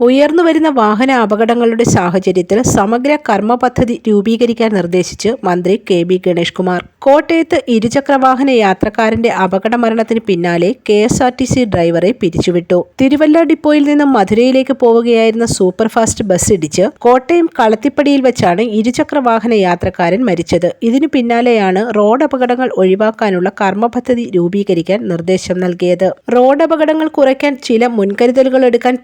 ഉയർന്നു വരുന്ന വാഹന അപകടങ്ങളുടെ സാഹചര്യത്തിൽ സമഗ്ര കർമ്മ പദ്ധതി രൂപീകരിക്കാൻ നിർദ്ദേശിച്ച് മന്ത്രി കെ ബി ഗണേഷ് കുമാർ കോട്ടയത്ത് ഇരുചക്രവാഹന യാത്രക്കാരന്റെ അപകട മരണത്തിന് പിന്നാലെ K S R T C ഡ്രൈവറെ പിരിച്ചുവിട്ടു. തിരുവല്ല ഡിപ്പോയിൽ നിന്നും മധുരയിലേക്ക് പോവുകയായിരുന്ന സൂപ്പർഫാസ്റ്റ് ബസ് ഇടിച്ച് കോട്ടയം കളത്തിപ്പടിയിൽ വെച്ചാണ് ഇരുചക്രവാഹന യാത്രക്കാരൻ മരിച്ചത്. ഇതിനു പിന്നാലെയാണ് റോഡ് അപകടങ്ങൾ ഒഴിവാക്കാനുള്ള കർമ്മ പദ്ധതി രൂപീകരിക്കാൻ നിർദ്ദേശം നൽകിയത്. റോഡ് അപകടങ്ങൾ കുറയ്ക്കാൻ ചില മുൻകരുതലുകൾ എടുക്കാൻ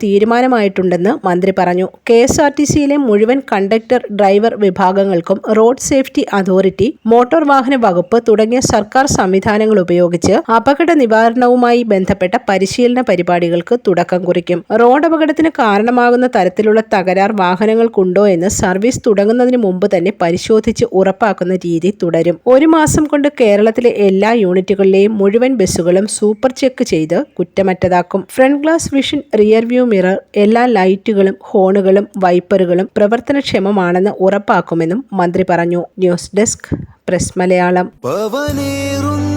തീരുമാനമായിട്ടുണ്ടെന്ന് മന്ത്രി പറഞ്ഞു. കെ എസ് ആർ ടി സിയിലെ മുഴുവൻ കണ്ടക്ടർ ഡ്രൈവർ വിഭാഗങ്ങൾക്കും റോഡ് സേഫ്റ്റി അതോറിറ്റി മോട്ടോർ വാഹന വകുപ്പ് തുടങ്ങിയ സർക്കാർ സംവിധാനങ്ങൾ ഉപയോഗിച്ച് അപകട നിവാരണവുമായി ബന്ധപ്പെട്ട പരിശീലന പരിപാടികൾക്ക് തുടക്കം കുറിക്കും. റോഡ് അപകടത്തിന് കാരണമാകുന്ന തരത്തിലുള്ള തകരാർ വാഹനങ്ങൾക്കുണ്ടോ എന്ന് സർവീസ് തുടങ്ങുന്നതിന് മുമ്പ് തന്നെ പരിശോധിച്ച് ഉറപ്പാക്കുന്ന രീതി തുടരും. ഒരു മാസം കൊണ്ട് കേരളത്തിലെ എല്ലാ യൂണിറ്റുകളിലെയും മുഴുവൻ ബസ്സുകളും സൂപ്പർ ചെക്ക് ചെയ്ത് കുറ്റമറ്റതാക്കും. Front glass vision rear view mirror എല്ലാ ലൈറ്റുകളും ഹോണുകളും വൈപ്പറുകളും പ്രവർത്തനക്ഷമമാണെന്ന് ഉറപ്പാക്കുമെന്നും മന്ത്രി പറഞ്ഞു. News desk press Malayalam. പവനേറുന്ന